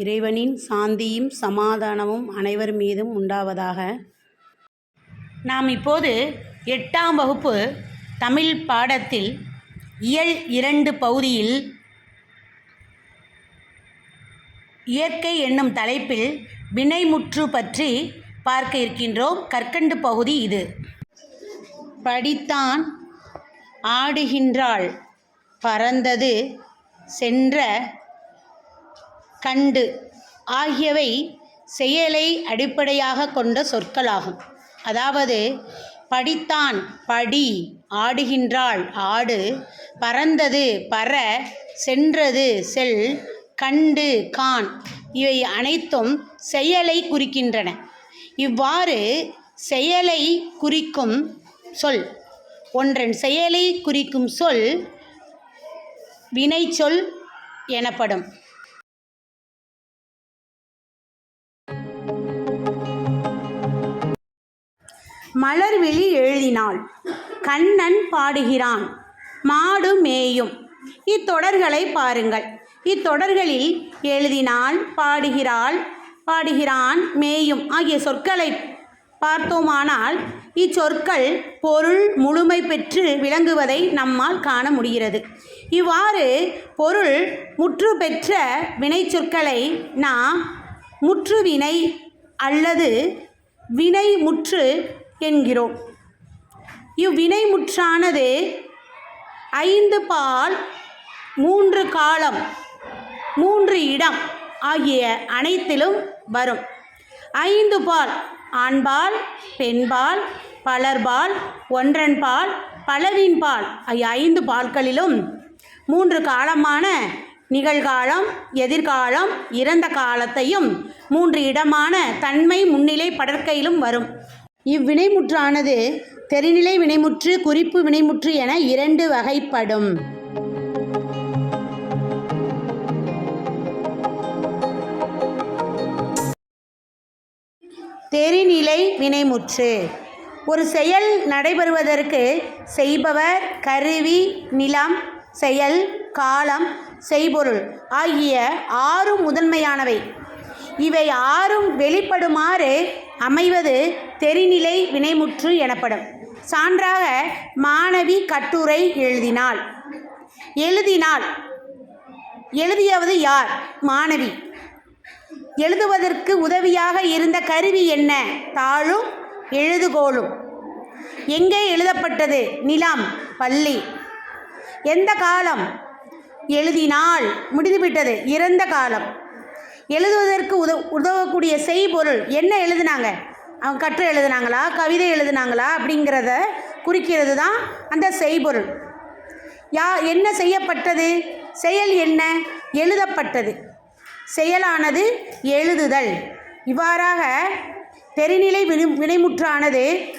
இறைவனின் சாந்தியும் சமாதானமும் அனைவர் மீதும் உண்டாவதாக. நாம் இப்போது எட்டாம் வகுப்பு தமிழ் பாடத்தில் இயல் இரண்டு பகுதியில் இயற்கை என்னும் தலைப்பில் வினைமுற்று பற்றி பார்க்க இருக்கின்றோம். கற்கண்டு பகுதி இது. படித்தான் ஆடுகின்றாள் பறந்தது சென்ற கண்டு ஆகியவை செயலை அடிப்படையாக கொண்ட சொற்களாகும். அதாவது படித்தான் படி ஆடுகின்றாள். ஆடு பறந்தது பற சென்றது செல் கண்டு கான். இவை அனைத்தும் செயலை குறிக்கின்றன. இவ்வாறு செயலை குறிக்கும் சொல். ஒன்றன் செயலை குறிக்கும் சொல் வினைச்சொல் எனப்படும். மலர்விழி எழுதினாள். கண்ணன் பாடுகிறான். மாடு மேயும். இத்தொடர்களை பாருங்கள். இத்தொடர்களில் எழுதினாள் பாடுகிறாள் பாடுகிறான் மேயும் ஆகிய சொற்களை பார்த்தோமானால் இச்சொற்கள் பொருள் முழுமை பெற்று விளங்குவதை நம்மால் காண முடிகிறது. இவ்வாறு பொருள் முற்று பெற்ற வினைச்சொற்களை நாம் முற்றுவினை அல்லது வினை முற்று என்கிறோம். இவ்வினைமுற்றானது ஐந்து பால் மூன்று காலம் மூன்று இடம் ஆகிய அனைத்திலும் வரும். ஐந்து பால் ஆண்பால் பெண்பால் பலர்பால் ஒன்றன்பால் பலவின்பால் ஆகிய ஐந்து பால்களிலும் மூன்று காலமான நிகழ்காலம் எதிர்காலம் இறந்த காலத்தையும் மூன்று இடமான தன்மை முன்னிலை படற்கையிலும் வரும். இவ்வினைமுற்றானது தெரிநிலை வினைமுற்று குறிப்பு வினைமுற்று என இரண்டு வகைப்படும். தெரிநிலை வினைமுற்று. ஒரு செயல் நடைபெறுவதற்கு செய்பவர் கருவி நிலம் செயல் காலம் செய்பொருள் ஆகிய ஆறு முதன்மையானவை. இவை ஆறும் வெளிப்படுமாறு அமைவது தெரிநிலை வினைமுற்று எனப்படும். சான்றாக மாணவி கட்டுரை எழுதினாள். எழுதினாள். எழுதியவது யார்? மாணவி. எழுதுவதற்கு உதவியாக இருந்த கருவி என்ன? தாழும் எழுதுகோளும். எங்கே எழுதப்பட்டது? நிலம் பள்ளி. எந்த காலம்? எழுதினால் முடிந்துவிட்டது. இறந்த காலம். எழுதுவதற்கு உத உதவக்கூடிய செய்பொருள் என்ன எழுதுனாங்க? அவங்க கற்று எழுதுனாங்களா? கவிதை எழுதுனாங்களா? அப்படிங்கிறத குறிக்கிறது தான் அந்த செய்பொருள். யா என்ன செய்யப்பட்டது? செயல் என்ன? எழுதப்பட்டது. செயலானது எழுதுதல். இவ்வாறாக தெரிநிலை வினை வினைமுற்றானது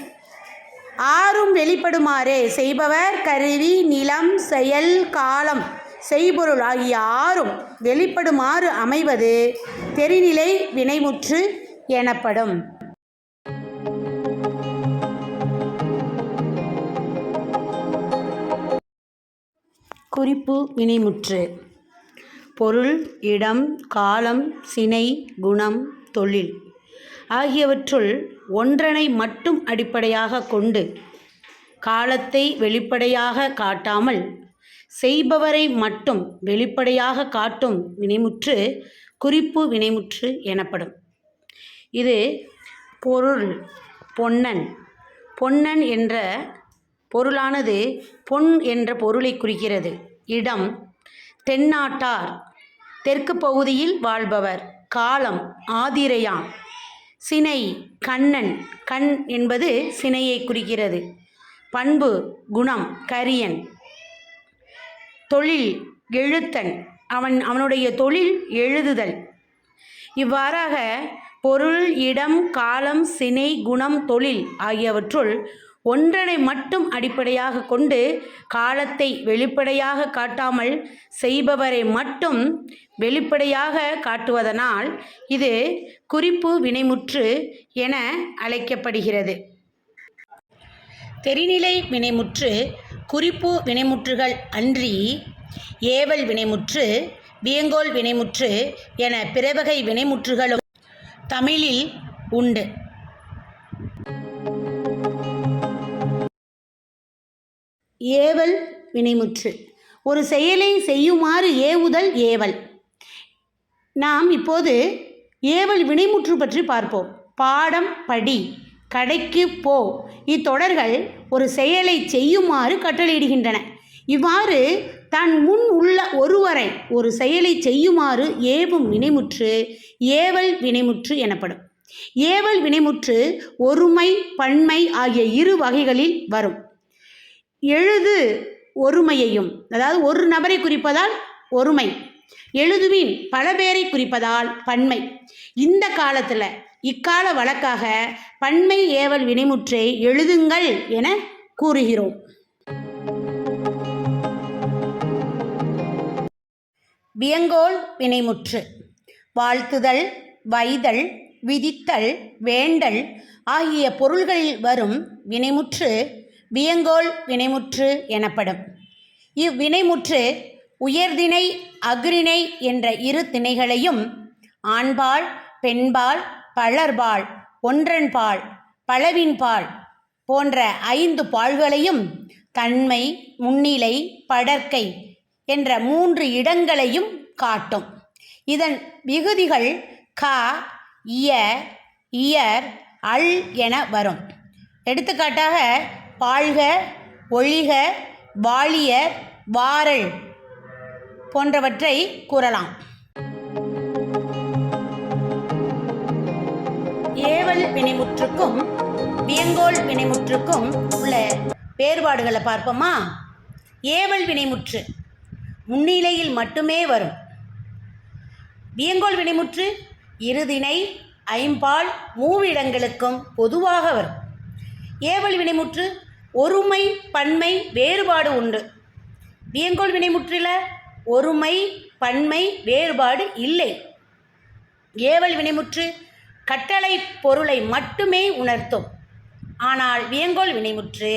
ஆறும் வெளிப்படுமாறு. செய்பவர் கருவி நிலம் செயல் காலம். செய்பொருள் ஆகிய ஆறும் வெளிப்படுமாறு அமைவது தெரிநிலை வினைமுற்று எனப்படும். குறிப்பு வினைமுற்று. பொருள் இடம் காலம் சினை குணம் தொழில் ஆகியவற்றுள் ஒன்றனை மட்டும் அடிப்படையாக கொண்டு காலத்தை வெளிப்படையாக காட்டாமல் செய்பவரை மட்டும் வெளிப்படையாக காட்டும் வினைமுற்று குறிப்பு வினைமுற்று எனப்படும். இது பொருள் பொன்னன். பொன்னன் என்ற பொருளானது பொன் என்ற பொருளை குறிக்கிறது. இடம் தென்னாட்டார். தெற்கு பகுதியில் வாழ்பவர். காலம் ஆதிரையாம் சினை கண்ணன். கண் என்பது சினையை குறிக்கிறது. பண்பு குணம் கரியன். தொழில் எழுத்தன் அவன் அவனுடைய தொழில் எழுதுதல். இவ்வாறாக பொருள் இடம் காலம் சினை குணம் தொழில் ஆகியவற்றுள் ஒன்றனை மட்டும் அடிப்படையாக கொண்டு காலத்தை வெளிப்படையாக காட்டாமல் செய்பவரை மட்டும் வெளிப்படையாக காட்டுவதனால் இது குறிப்பு வினைமுற்று என அழைக்கப்படுகிறது. தெரிநிலை வினைமுற்று குறிப்பு வினைமுற்றுகள் அன்றி ஏவல் வினைமுற்று வியங்கோல் வினைமுற்று என பிறவகை வினைமுற்றுகளும் தமிழில் உண்டு. ஏவல் வினைமுற்று. ஒரு செயலை செய்யுமாறு ஏவுதல் ஏவல். நாம் இப்போது ஏவல் வினைமுற்று பற்றி பார்ப்போம். பாடம் படி. கடைக்கு போ. இத்தொடர்கள் ஒரு செயலை செய்யுமாறு கட்டளையிடுகின்றன. இவ்வாறு தன் முன் உள்ள ஒருவரை ஒரு செயலை செய்யுமாறு ஏவும் வினைமுற்று ஏவல் வினைமுற்று எனப்படும். ஏவல் வினைமுற்று ஒருமை பன்மை ஆகிய இரு வகைகளில் வரும். எழுது ஒருமையையும் அதாவது ஒரு நபரை குறிப்பதால் ஒருமை எழுதுவின் பல பேரை குறிப்பதால் பன்மை. இந்த காலத்தில் இக்கால வழக்காக பன்மை ஏவல் வினைமுற்றை எழுதுங்கள் என கூறுகிறோம். வியங்கோல் வினைமுற்று. வாழ்த்துதல் வைதல் விதித்தல் வேண்டல் ஆகிய பொருள்களில் வரும் வினைமுற்று வியங்கோல் வினைமுற்று எனப்படும். இவ்வினைமுற்று உயர்திணை அஃறிணை என்ற இரு திணைகளையும் ஆண்பால் பெண்பால் பலர்பால் ஒன்றன்பால் பலவின்பால் போன்ற ஐந்து பால்களையும் தன்மை முன்னிலை படர்க்கை என்ற மூன்று இடங்களையும் காட்டும். இதன் விகுதிகள் க இய இயர் அல் என வரும். எடுத்துக்காட்டாக பாழ்க ஒழிக வாழியர் வாரல் போன்றவற்றை கூறலாம். வினைமுற்றுக்கும் வியங்கோல் வினைமுற்றுக்கும் உள்ள வேறுபாடுகளை பார்ப்போமா? ஏவல் வினைமுற்று முன்னிலையில் மட்டுமே வரும். வியங்கோல் வினைமுற்று இருதினை ஐம்பால் மூவிடங்களுக்கும் பொதுவாக வரும். ஏவல் வினைமுற்று ஒருமை பன்மை வேறுபாடு உண்டு. வியங்கோல் வினைமுற்றில் ஒருமை பன்மை வேறுபாடு இல்லை. ஏவல் வினைமுற்று கட்டளை பொருளை மட்டுமே உணர்த்தும். ஆனால் வியங்கோல் வினைமுற்று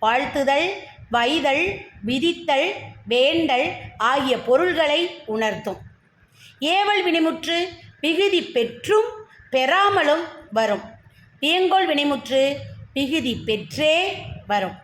வாழ்த்துதல் வைதல் விதித்தல் வேண்டல் ஆகிய பொருள்களை உணர்த்தும். ஏவல் வினைமுற்று மிகுதி பெற்றும் பெறாமலும் வரும். வியங்கோல் வினைமுற்று மிகுதி பெற்றே வரும்.